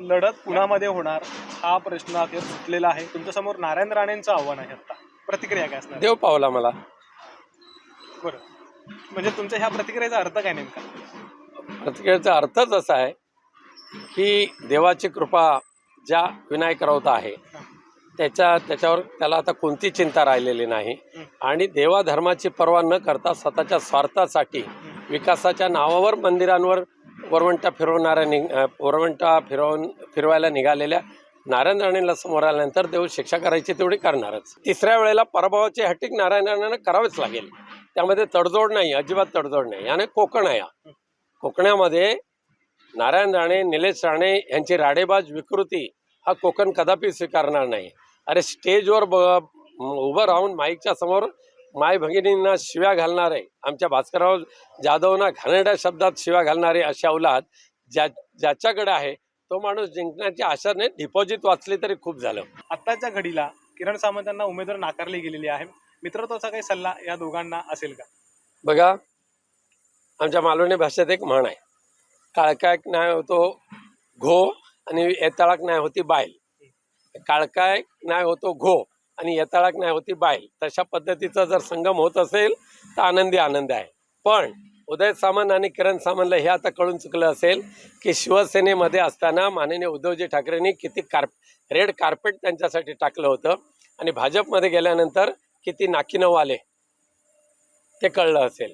लढत पुण्यामध्ये होणार हा प्रश्न अखेर सुटलेला आहे. तुमच्यासमोर नारायण राणेंचं आव्हान आहे आता. प्रतिक्रिया काय असणार? देव पावला मला. बरं. म्हणजे तुमच्या ह्या प्रतिक्रियेचा अर्थ काय नेमका? प्रतिक्रियेचा अर्थच असा आहे की देवाची कृपा ज्या विनायक राऊत आहे त्याच्या त्याच्यावर त्याला आता कोणती चिंता राहिलेली नाही. आणि देवाधर्माची पर्वा न करता स्वतःच्या स्वार्थासाठी विकासाच्या नावावर मंदिरांवर वरवंटा फिरवणाऱ्या नि वरवंटा फिरवून फिरवायला निघालेल्या नारायण राणेला समोर आल्यानंतर देव शिक्षा करायची तेवढी करणारच. तिसऱ्या वेळेला पराभवाची हॅटिक नारायण राणेनं करावीच लागेल. त्यामध्ये तडजोड नाही अजिबात तडजोड नाही. आणि कोकण आहे हा. कोकणामध्ये नारायण राणे निलेश राणे यांची राडेबाज विकृती हा कोकण कदापि स्वीकारणार नाही. अरे स्टेजवर ब उभं राहून माईकच्या समोर माय भगिनींना शिव्या घालणारे आमच्या भास्करराव जाधवना घाणेरड्या शब्दात शिव्या घालणारे अशा औलाद ज्या ज्याच्याकडे आहे तो माणूस जिंकण्याची आशाने डिपॉझिट वाचली तरी खूप झालं. आत्ताच्या घडीला किरण सामंत यांना उमेदवार नाकारली गेलेली आहे मित्रत्वाचा काही सल्ला या दोघांना असेल का? बघा आमच्या मालवणी भाषेत एक म्हण आहे. काळकाय न्याय होतो घो आणि येताळाक न्याय होती बायल. काळकाय न्याय होतो घो. आणि येताळाक नाही होती बाईल तशा पद्धतीचा जर संगम होत असेल तर आनंदी आनंद आहे. पण उदय सामंत आणि किरण सामंतला हे आता कळून चुकलं असेल की शिवसेनेमध्ये असताना माननीय उद्धवजी ठाकरेंनी किती कार्प रेड कार्पेट त्यांच्यासाठी टाकलं होतं आणि भाजपमध्ये गेल्यानंतर किती नाकीनऊ आले ते कळलं असेल.